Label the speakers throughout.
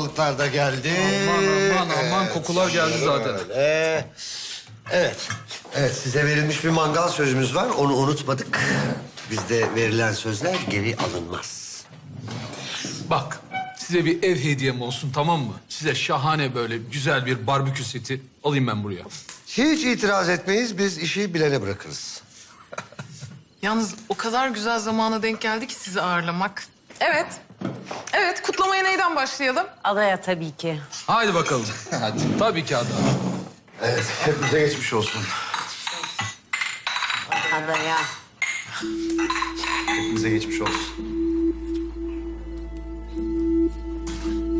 Speaker 1: salatalıklar da geldi.
Speaker 2: Aman aman aman kokular geldi zaten.
Speaker 1: Ee, evet. Evet size verilmiş bir mangal sözümüz var. Onu unutmadık. Bizde verilen sözler geri alınmaz.
Speaker 2: Bak size bir ev hediyem olsun tamam mı? Size şahane böyle güzel bir barbekü seti alayım ben buraya.
Speaker 1: Hiç itiraz etmeyiz. Biz işi bilene bırakırız.
Speaker 3: Yalnız o kadar güzel zamana denk geldi ki sizi ağırlamak. Evet. Evet, kutlamaya neyden başlayalım?
Speaker 4: Adaya tabii ki.
Speaker 2: Haydi bakalım. Hadi. Tabii ki adam.
Speaker 1: Evet, hepimize geçmiş olsun.
Speaker 4: Adaya.
Speaker 1: Hepimize geçmiş olsun.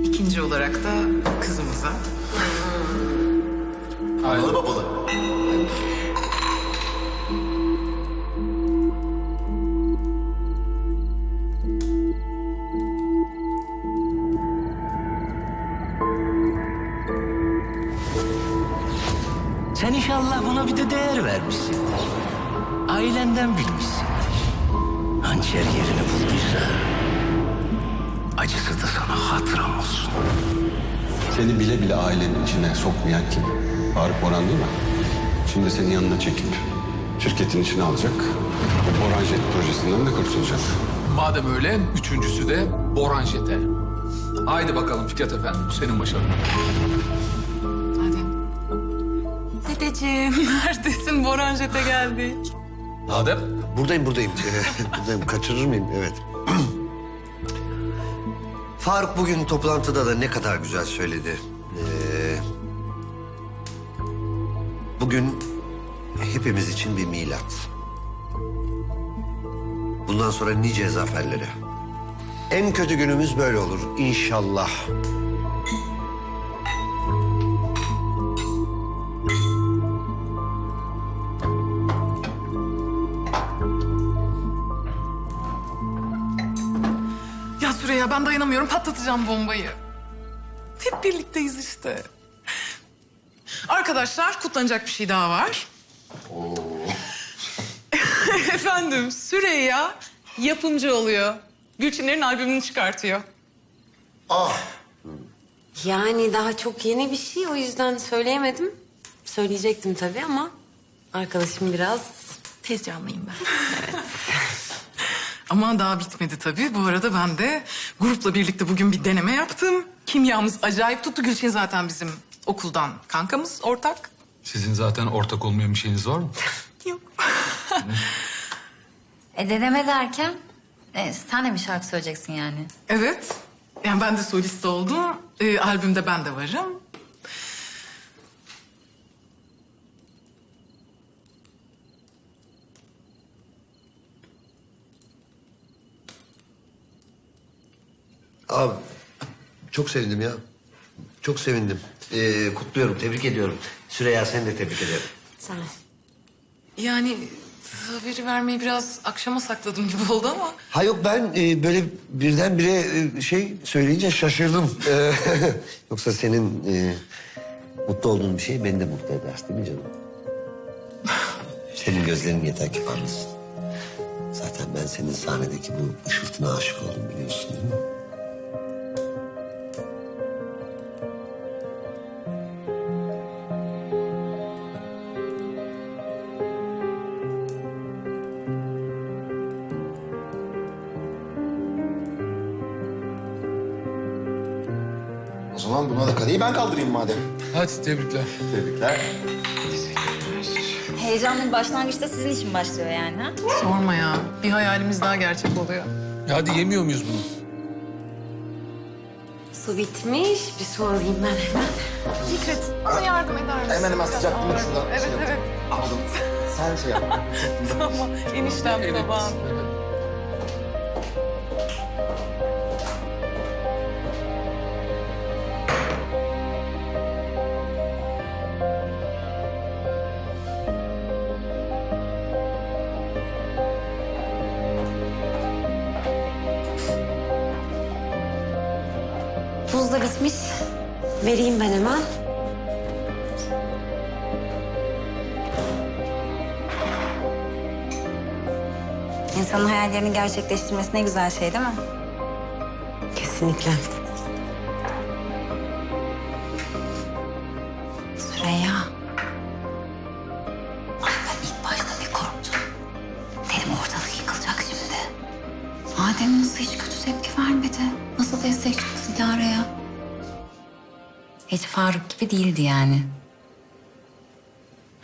Speaker 3: İkinci olarak da kızımıza.
Speaker 1: Analı babalı.
Speaker 5: De değer vermişsindir. Ailenden bilmişsindir. Hançer yerini bulduysa... ...acısı da sana hatıram olsun.
Speaker 6: Seni bile bile ailenin içine sokmayan kim? Faruk Boran değil mi? Şimdi seni yanına çekip şirketin içine alacak. Boran Jet projesinden de kurtulacak.
Speaker 2: Madem öyle üçüncüsü de Boran Jet'e. Haydi bakalım Fikret Efendi bu senin başarın.
Speaker 3: Hadi. Dedeciğim, neredesin? Boran Jet'e geldi.
Speaker 2: Adem.
Speaker 1: Buradayım, buradayım. Ee, buradayım. Kaçırır mıyım? Evet. Faruk bugün toplantıda da ne kadar güzel söyledi. Ee, bugün hepimiz için bir milat. Bundan sonra nice zaferlere. En kötü günümüz böyle olur inşallah.
Speaker 3: Dayanamıyorum. Patlatacağım bombayı. Hep birlikteyiz işte. Arkadaşlar kutlanacak bir şey daha var. Efendim Süreyya yapımcı oluyor. Gülçinlerin albümünü çıkartıyor.
Speaker 4: Yani daha çok yeni bir şey o yüzden söyleyemedim. Söyleyecektim tabii ama arkadaşım biraz
Speaker 3: Tez canlıyım ben. Ama daha bitmedi tabii. Bu arada ben de grupla birlikte bugün bir deneme yaptım. Kimyamız acayip tuttu. Gülçin zaten bizim okuldan kankamız, ortak.
Speaker 2: Sizin zaten ortak olmayan bir şeyiniz var mı?
Speaker 3: Yok.
Speaker 7: E deneme derken e, sen de mi şarkı söyleyeceksin yani?
Speaker 3: Evet. Yani ben de solist oldum. Ee, albümde ben de varım.
Speaker 1: Abi çok sevindim ya. Çok sevindim. Ee, kutluyorum, tebrik ediyorum. Süreyya seni de tebrik ederim.
Speaker 4: sen.
Speaker 3: Yani haberi vermeyi biraz akşama sakladım gibi oldu ama...
Speaker 1: Ha yok ben e, böyle birdenbire e, şey söyleyince şaşırdım. Ee, yoksa senin e, mutlu olduğun bir şey beni de mutlu eder değil mi canım? Senin gözlerin yeter ki parlasın. Zaten ben senin sahnedeki bu ışıltına aşık oldum biliyorsun değil mi?
Speaker 8: O zaman buna da kadeyi ben kaldırayım madem.
Speaker 2: Hadi tebrikler.
Speaker 8: Tebrikler.
Speaker 7: Heyecanlı bir başlangıçta sizin için başlıyor yani ha?
Speaker 3: Sorma ya. Bir hayalimiz daha gerçek oluyor.
Speaker 2: Ya hadi yemiyor muyuz bunu?
Speaker 4: Su bitmiş. Bir su alayım ben hemen.
Speaker 3: Fikret, bana yardım eder misin?
Speaker 8: Hemen hemen sıcaklığını şuradan
Speaker 3: Evet,
Speaker 8: şey
Speaker 3: evet.
Speaker 8: Aldım. Sen şey yap.
Speaker 3: Tamam. Eniştem babam.
Speaker 4: Buz Vereyim ben hemen.
Speaker 7: İnsanın hayallerini gerçekleştirmesi ne güzel şey değil mi?
Speaker 4: Kesinlikle.
Speaker 7: Hiç Faruk gibi değildi yani.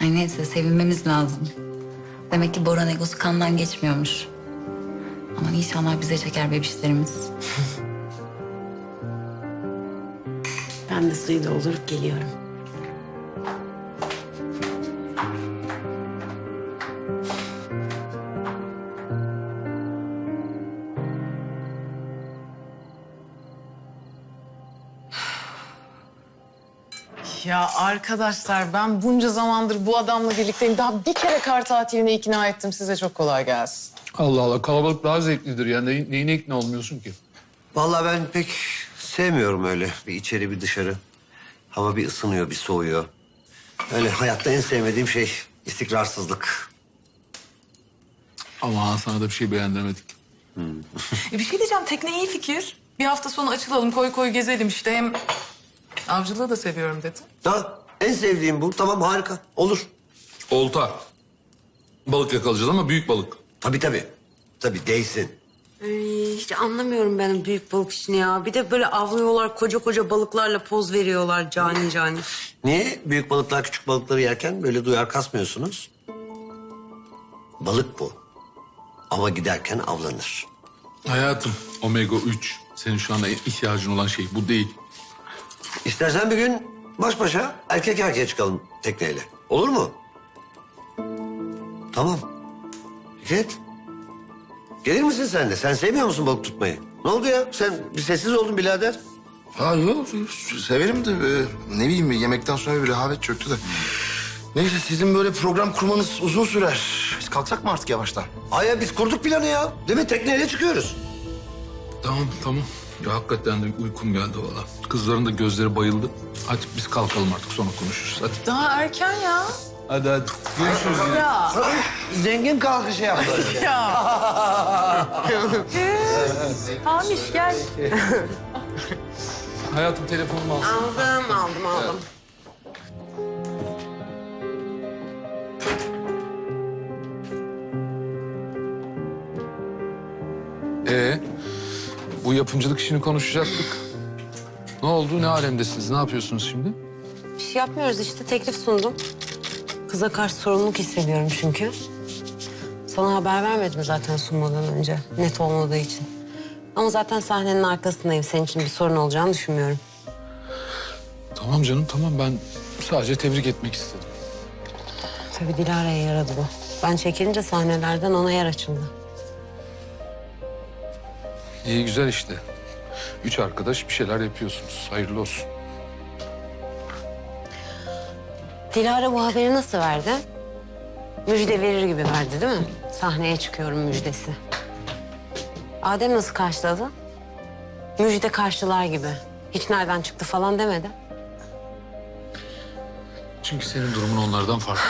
Speaker 7: Ay neyse sevinmemiz lazım. Demek ki Boran egosu kandan geçmiyormuş. Aman inşallah bize çeker bebişlerimiz.
Speaker 4: Ben de suyu doldurup geliyorum.
Speaker 3: Arkadaşlar ben bunca zamandır bu adamla birlikteyim. Daha bir kere kar tatiline ikna ettim. Size çok kolay gelsin.
Speaker 2: Allah Allah kalabalık daha zevklidir ya. Ne, neyine ikna olmuyorsun ki?
Speaker 1: Vallahi ben pek sevmiyorum öyle. Bir içeri bir dışarı. Hava bir ısınıyor bir soğuyor. Öyle hayatta en sevmediğim şey istikrarsızlık.
Speaker 2: Ama sana da bir şey beğendiremedik.
Speaker 3: E bir şey diyeceğim. Tekne iyi fikir. Bir hafta sonu açılalım, koy koy gezelim işte. Hem avcılığı da seviyorum dedi.
Speaker 1: Ha, en sevdiğim bu. Tamam harika. Olur.
Speaker 2: Olta. Balık yakalayacağız ama büyük balık.
Speaker 1: Tabii tabii. Tabii değsin.
Speaker 4: Ay, hiç anlamıyorum ben o büyük balık işini ya. Bir de böyle avlıyorlar koca koca balıklarla poz veriyorlar cani cani.
Speaker 1: Niye büyük balıklar küçük balıkları yerken böyle duyar kasmıyorsunuz? Balık bu. Ama giderken avlanır.
Speaker 2: Hayatım omega 3. Senin şu anda ihtiyacın olan şey bu değil.
Speaker 1: İstersen bir gün baş başa erkek erkeğe çıkalım tekneyle. Olur mu? Tamam. Fikret. Gelir misin sen de? Sen sevmiyor musun balık tutmayı? Ne oldu ya? Sen bir sessiz oldun birader.
Speaker 8: Ha yok severim de e, ne bileyim yemekten sonra bir rehavet çöktü de. Neyse sizin böyle program kurmanız uzun sürer. Biz kalksak mı artık yavaştan?
Speaker 1: Ay ya biz kurduk planı ya. Değil mi? Tekneyle çıkıyoruz.
Speaker 2: Tamam tamam. Ya hakikaten de uykum geldi valla. Kızların da gözleri bayıldı. Hadi biz kalkalım artık sonra konuşuruz. Hadi.
Speaker 3: Daha erken ya.
Speaker 2: Hadi hadi. Görüşürüz yine.
Speaker 3: Ya.
Speaker 1: Zengin kalkışı yaptı.
Speaker 3: Hamiş gel.
Speaker 2: Hayatım telefonumu al.
Speaker 4: Aldım aldım aldım.
Speaker 2: Yapımcılık işini konuşacaktık. Ne oldu? Ne alemdesiniz? Ne yapıyorsunuz şimdi?
Speaker 4: Bir şey yapmıyoruz işte teklif sundum. Kıza karşı sorumluluk hissediyorum çünkü. Sana haber vermedim zaten sunmadan önce. Net olmadığı için. Ama zaten sahnenin arkasındayım. Senin için bir sorun olacağını düşünmüyorum.
Speaker 2: Tamam canım tamam. Ben sadece tebrik etmek istedim.
Speaker 4: Tabii Dilara'ya yaradı bu. Ben çekilince sahnelerden ona yer açıldı.
Speaker 2: İyi güzel işte. Üç arkadaş bir şeyler yapıyorsunuz. Hayırlı olsun.
Speaker 4: Dilara bu haberi nasıl verdi? Müjde verir gibi verdi değil mi? Sahneye çıkıyorum müjdesi. Adem nasıl karşıladı? Müjde karşılar gibi. Hiç nereden çıktı falan demedi.
Speaker 2: Çünkü senin durumun onlardan farklı.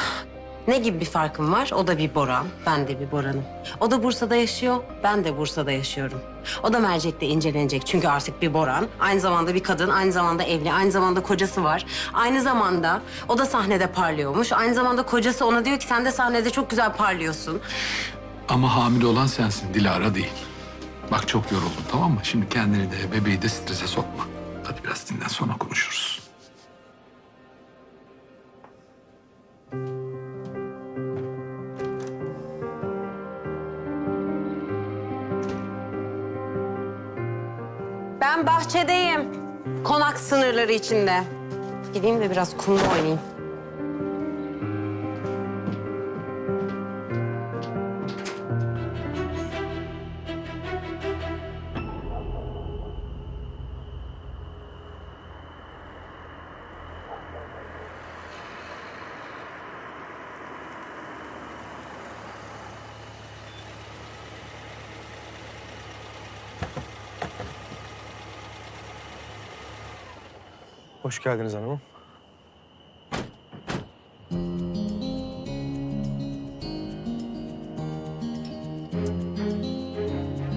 Speaker 4: Ne gibi bir farkım var? O da bir Boran, ben de bir Boran'ım. O da Bursa'da yaşıyor, ben de Bursa'da yaşıyorum. O da mercekte incelenecek çünkü artık bir Boran. Aynı zamanda bir kadın, aynı zamanda evli, aynı zamanda kocası var. Aynı zamanda o da sahnede parlıyormuş. Aynı zamanda kocası ona diyor ki sen de sahnede çok güzel parlıyorsun.
Speaker 2: Ama hamile olan sensin, Dilara değil. Bak çok yoruldun tamam mı? Şimdi kendini de bebeği de strese sokma. Hadi biraz dinlen sonra konuşuruz.
Speaker 4: Ben bahçedeyim. Konak sınırları içinde. Gideyim de biraz kumda oynayayım.
Speaker 9: Geldiniz hanımım.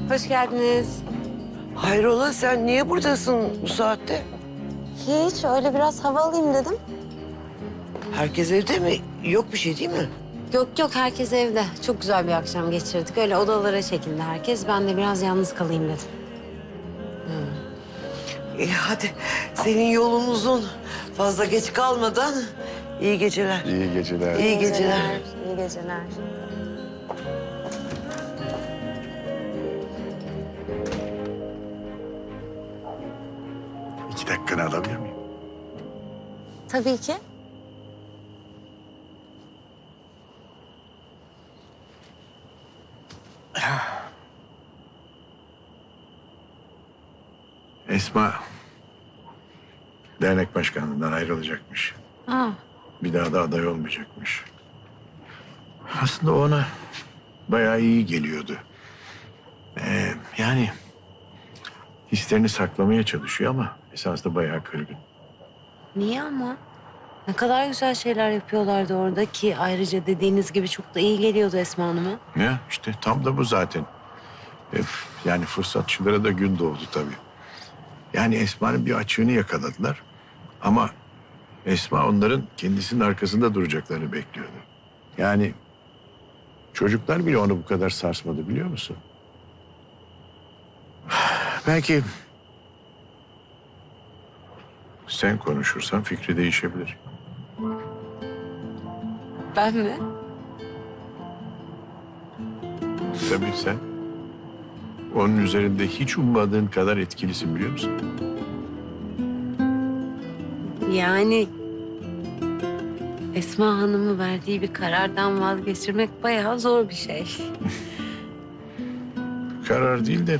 Speaker 4: Hoş geldiniz.
Speaker 10: Hayrola sen niye buradasın bu saatte?
Speaker 4: Hiç öyle biraz hava alayım dedim.
Speaker 10: Herkes evde mi? Yok bir şey değil mi?
Speaker 4: Yok yok herkes evde. Çok güzel bir akşam geçirdik. Öyle odalara çekildi herkes. Ben de biraz yalnız kalayım dedim.
Speaker 10: İyi hadi senin yolun uzun. Fazla geç kalmadan iyi geceler.
Speaker 6: İyi geceler.
Speaker 10: İyi geceler.
Speaker 4: İyi geceler.
Speaker 6: İki dakikanı alabilir miyim?
Speaker 4: Tabii ki.
Speaker 11: Esma dernek başkanlığından ayrılacakmış.
Speaker 4: Aa,
Speaker 11: Bir daha da aday olmayacakmış. Aslında ona bayağı iyi geliyordu. Ee, yani hislerini saklamaya çalışıyor ama esasında bayağı kırgın.
Speaker 4: niye ama? Ne kadar güzel şeyler yapıyorlardı orada ki ayrıca dediğiniz gibi çok da iyi geliyordu Esma Hanım'a.
Speaker 11: Ya işte tam da bu zaten. Ee, yani fırsatçılara da gün doğdu tabii. Yani Esma'nın bir açığını yakaladılar. Ama Esma onların kendisinin arkasında duracaklarını bekliyordu. Yani çocuklar bile onu bu kadar sarsmadı biliyor musun? Belki sen konuşursan fikri değişebilir.
Speaker 4: Ben mi?
Speaker 11: Tabii sen onun üzerinde hiç ummadığın kadar etkilisin biliyor musun?
Speaker 4: Yani Esma Hanım'ın verdiği bir karardan vazgeçirmek bayağı zor bir şey.
Speaker 11: Karar değil de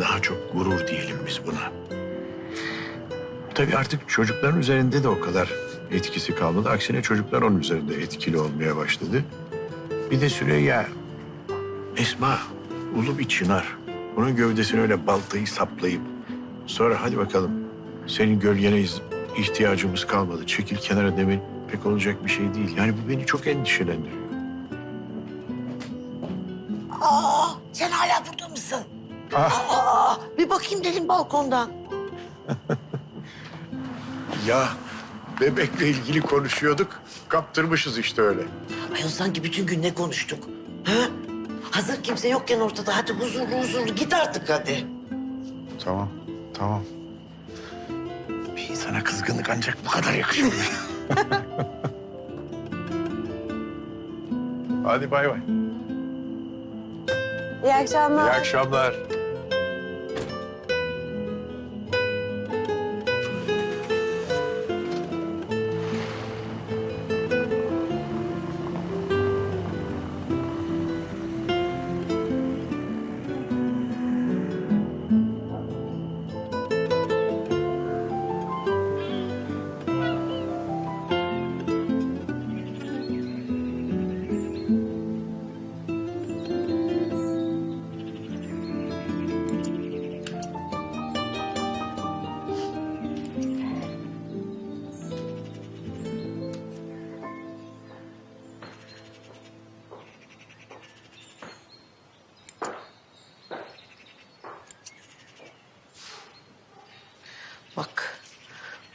Speaker 11: daha çok gurur diyelim biz buna. Tabii artık çocukların üzerinde de o kadar etkisi kalmadı. Aksine çocuklar onun üzerinde etkili olmaya başladı. Bir de Süreyya, Esma ulu bir çınar. Onun gövdesine öyle baltayı saplayıp sonra hadi bakalım senin gölgene ihtiyacımız kalmadı. Çekil kenara demin pek olacak bir şey değil. Yani bu beni çok endişelendiriyor.
Speaker 10: Aa, sen hala burada mısın? Aa, bir bakayım dedim balkondan.
Speaker 11: Ya bebekle ilgili konuşuyorduk. Kaptırmışız işte öyle.
Speaker 10: Ayol sanki bütün gün ne konuştuk? Ha? Hazır kimse yokken ortada. Hadi huzurlu huzurlu git artık hadi.
Speaker 11: Tamam, tamam. İnsana kızgınlık ancak bu kadar yakışıyor. Hadi bay bay.
Speaker 4: İyi akşamlar.
Speaker 11: İyi akşamlar.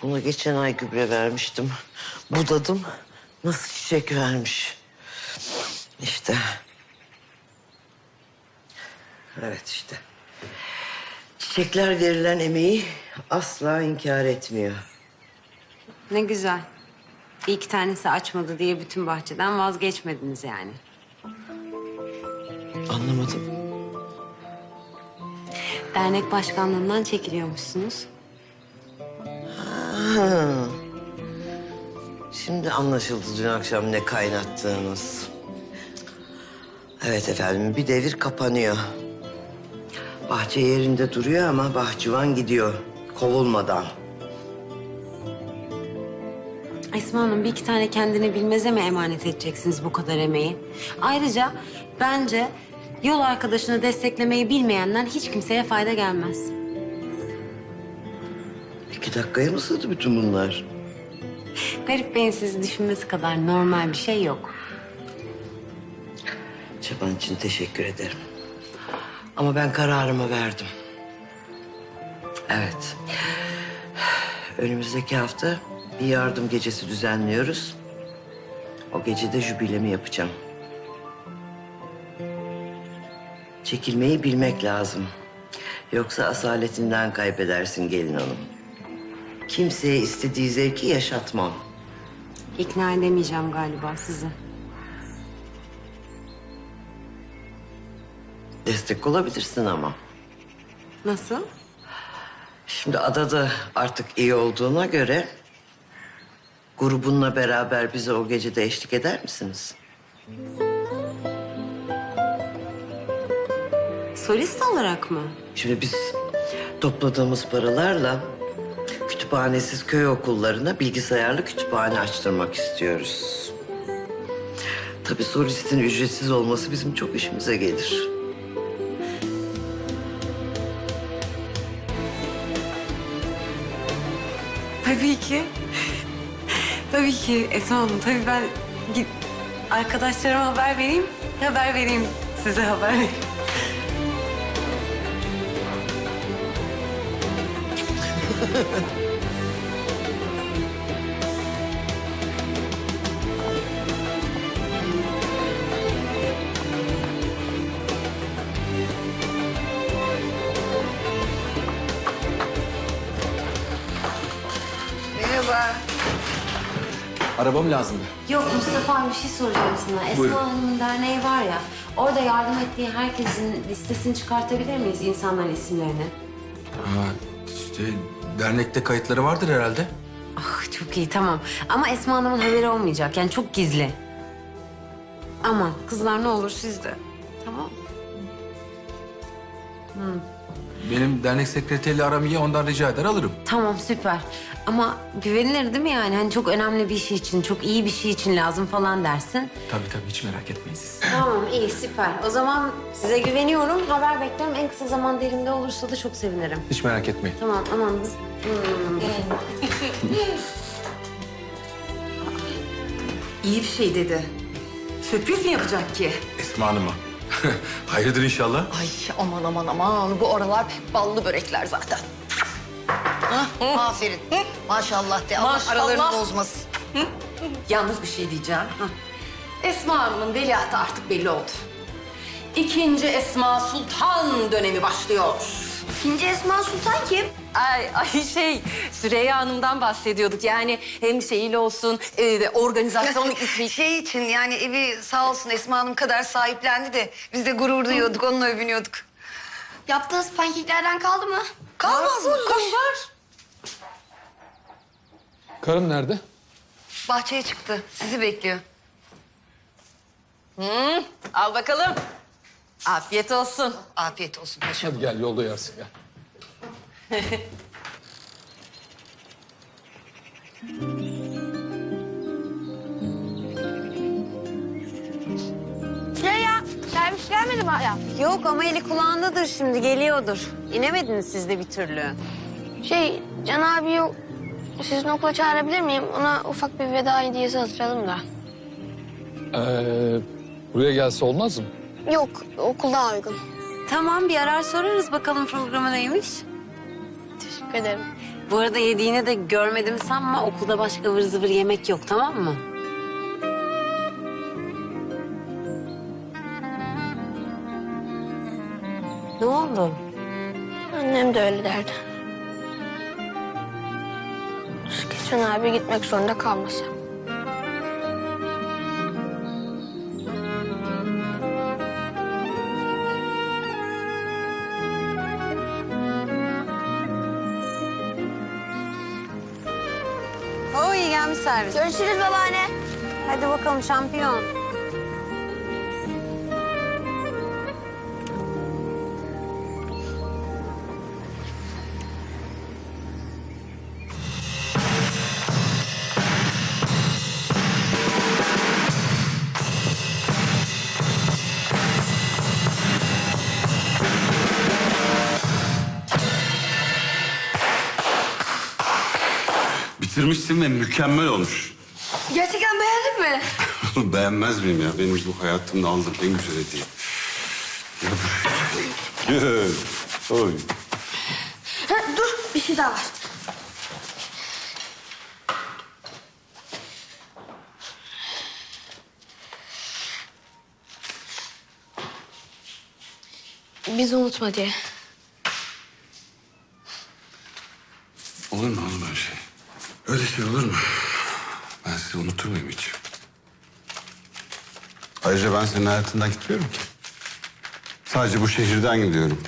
Speaker 10: Buna geçen ay gübre vermiştim. Budadım. Nasıl çiçek vermiş. İşte. Evet işte. Çiçekler verilen emeği asla inkar etmiyor.
Speaker 4: Ne güzel. Bir iki tanesi açmadı diye bütün bahçeden vazgeçmediniz yani.
Speaker 10: Anlamadım.
Speaker 4: Dernek başkanlığından çekiliyormuşsunuz.
Speaker 10: Şimdi anlaşıldı dün akşam ne kaynattığınız. Evet efendim bir devir kapanıyor. Bahçe yerinde duruyor ama bahçıvan gidiyor kovulmadan.
Speaker 4: Esma Hanım bir iki tane kendini bilmeze mi emanet edeceksiniz bu kadar emeği? Ayrıca bence yol arkadaşını desteklemeyi bilmeyenden hiç kimseye fayda gelmez.
Speaker 10: İki dakikaya mı sığdı bütün bunlar?
Speaker 4: Garip Bey'in sizi düşünmesi kadar normal bir şey yok.
Speaker 10: Çaban için teşekkür ederim. Ama ben kararımı verdim. Evet. Önümüzdeki hafta bir yardım gecesi düzenliyoruz. O gece de jübilemi yapacağım. Çekilmeyi bilmek lazım. Yoksa asaletinden kaybedersin gelin hanım. Kimseye istediği zevki yaşatmam.
Speaker 4: İkna edemeyeceğim galiba sizi.
Speaker 10: Destek olabilirsin ama.
Speaker 4: Nasıl?
Speaker 10: Şimdi adada artık iyi olduğuna göre... ...grubunla beraber bize o gecede eşlik eder misiniz?
Speaker 4: Solist olarak mı?
Speaker 10: Şimdi biz topladığımız paralarla... ...kütüphanesiz köy okullarına bilgisayarlı kütüphane açtırmak istiyoruz. Tabii solistin ücretsiz olması bizim çok işimize gelir.
Speaker 4: Tabii ki. tabii ki Esma Hanım. Tabii ben git arkadaşlarıma haber vereyim. Haber vereyim. Size haber vereyim.
Speaker 9: Arabam lazımdı.
Speaker 4: Yok Mustafa abi bir şey soracağım sana. Esma Hanım'ın derneği var ya. Orada yardım ettiği herkesin listesini çıkartabilir miyiz insanların isimlerini?
Speaker 9: Ha, işte dernekte kayıtları vardır herhalde.
Speaker 4: Ah çok iyi tamam. Ama Esma Hanım'ın haberi olmayacak. Yani çok gizli. Aman kızlar ne olur siz de. Tamam.
Speaker 9: Benim dernek sekreteriyle aram iyi ondan rica eder alırım.
Speaker 4: Tamam süper. Ama güvenilir değil mi yani? Hani çok önemli bir şey için, çok iyi bir şey için lazım falan dersin.
Speaker 9: Tabii tabii hiç merak etmeyin siz.
Speaker 4: Tamam iyi süper. O zaman size güveniyorum. Haber bekliyorum. En kısa zamanda elimde olursa da çok sevinirim.
Speaker 9: Hiç merak etmeyin.
Speaker 4: Tamam aman biz... Hmm.
Speaker 3: İyi bir şey dedi. Sürpriz mi yapacak ki?
Speaker 9: Esma Hanım'a. Hayırdır inşallah.
Speaker 12: Ay aman aman aman bu aralar pek ballı börekler zaten. Hah, aferin. Maşallah de Allah
Speaker 3: Maşallah.
Speaker 12: aralarını bozmasın.
Speaker 3: Yalnız bir şey diyeceğim. Esma Hanım'ın veliahtı artık belli oldu. İkinci Esma Sultan dönemi başlıyor.
Speaker 12: İkinci Esma Sultan kim?
Speaker 3: Ay, ay şey Süreyya Hanım'dan bahsediyorduk. Yani hem şeyiyle olsun, e, organizasyonluk bir
Speaker 12: Şey için yani evi sağ olsun Esma Hanım kadar sahiplendi de biz de gurur duyuyorduk, onunla övünüyorduk.
Speaker 13: Yaptığınız pankeklerden kaldı mı?
Speaker 12: Kalmaz mı? Koş.
Speaker 2: Karım nerede?
Speaker 12: Bahçeye çıktı, sizi bekliyor.
Speaker 3: Hı, al bakalım. Afiyet olsun.
Speaker 12: Afiyet olsun paşam.
Speaker 2: Hadi gel yolda yersin gel.
Speaker 13: Ya ya servis gelmedi mi hala?
Speaker 4: Yok ama eli kulağındadır şimdi. Geliyordur. İnemediniz siz de bir türlü.
Speaker 13: Şey Can abi yok. Sizin okula çağırabilir miyim? Ona ufak bir veda hediyesi hazırlayalım da.
Speaker 2: Ee, buraya gelse olmaz mı?
Speaker 13: Yok okul daha uygun.
Speaker 4: Tamam bir arar sorarız bakalım programı neymiş.
Speaker 13: Teşekkür ederim.
Speaker 4: Bu arada yediğini de görmedim sanma. Okulda başka ıvır zıvır yemek yok tamam mı? Ne oldu?
Speaker 13: Annem de öyle derdi. Geçen abi gitmek zorunda kalmasa. Görüşürüz babaanne.
Speaker 4: Hadi bakalım şampiyon.
Speaker 6: Karıştırmışsın ve mükemmel olmuş.
Speaker 13: Gerçekten beğendin mi?
Speaker 6: Beğenmez miyim ya? Benim bu hayatımda aldığım en güzel hediye. Gel. Oy.
Speaker 13: Ha, dur bir şey daha var. Bizi unutma diye.
Speaker 6: Olur mu oğlum her şey? Öyle şey olur mu? Ben sizi unutur muyum hiç? Ayrıca ben senin hayatından gitmiyorum ki. Sadece bu şehirden gidiyorum.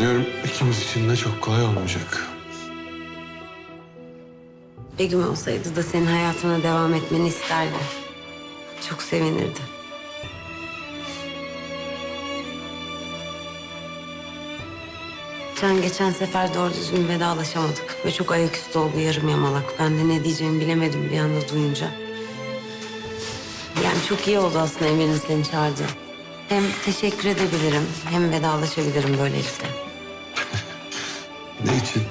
Speaker 6: Sanıyorum ikimiz için de çok kolay olmayacak.
Speaker 4: Begüm olsaydı da senin hayatına devam etmeni isterdi. Çok sevinirdi. Can geçen sefer doğru düzgün vedalaşamadık. Ve çok ayaküstü oldu yarım yamalak. Ben de ne diyeceğimi bilemedim bir anda duyunca. Yani çok iyi oldu aslında Emir'in seni çağırdı. Hem teşekkür edebilirim hem vedalaşabilirim böylelikle.
Speaker 6: Ne için?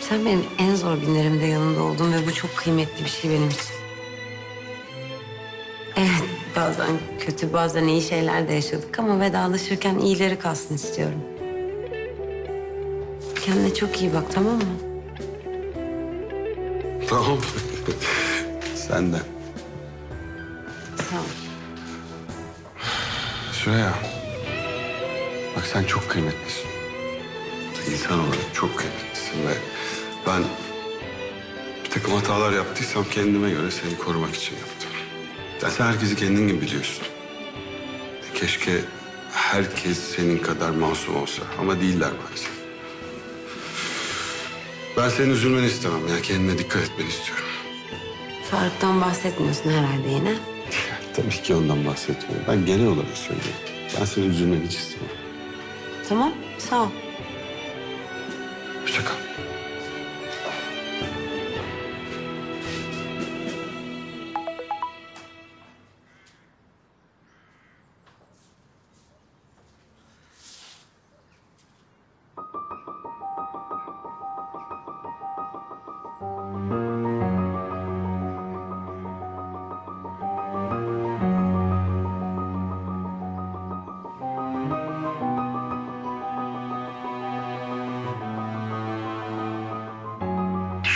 Speaker 4: Sen benim en zor günlerimde yanımda oldun ve bu çok kıymetli bir şey benim için. Evet, bazen kötü, bazen iyi şeyler de yaşadık ama vedalaşırken iyileri kalsın istiyorum. Kendine çok iyi bak, tamam mı?
Speaker 6: Tamam. Sen de.
Speaker 4: Sağ ol.
Speaker 6: Süreyya. Bak sen çok kıymetlisin. İnsan olarak çok kıymetlisin ve ben bir takım hatalar yaptıysam kendime göre seni korumak için yaptım. Ya sen herkesi kendin gibi biliyorsun. Keşke herkes senin kadar masum olsa ama değiller maalesef. Ben senin üzülmeni istemem ya. Kendine dikkat etmeni istiyorum.
Speaker 4: Faruk'tan bahsetmiyorsun herhalde yine.
Speaker 6: Tabii ki ondan bahsetmiyorum. Ben genel olarak söylüyorum. Ben senin üzülmeni hiç istemem.
Speaker 4: Tamam, sağ ol.
Speaker 6: 这个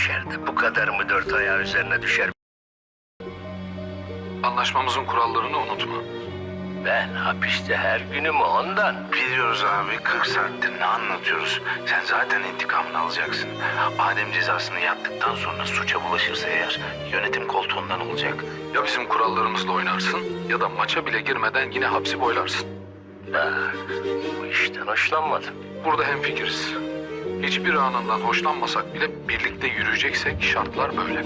Speaker 5: Düşer de bu kadar mı dört ayağı üzerine düşer?
Speaker 2: Anlaşmamızın kurallarını unutma.
Speaker 5: Ben hapiste her günüm ondan.
Speaker 11: Biliyoruz abi 40 saattir ne anlatıyoruz? Sen zaten intikamını alacaksın. Adem cezasını yattıktan sonra suça bulaşırsa eğer yönetim koltuğundan olacak.
Speaker 2: Ya bizim kurallarımızla oynarsın ya da maça bile girmeden yine hapsi boylarsın.
Speaker 5: Bak bu işten hoşlanmadım.
Speaker 2: Burada hemfikiriz. Hiçbir anından hoşlanmasak bile birlikte yürüyeceksek şartlar böyle.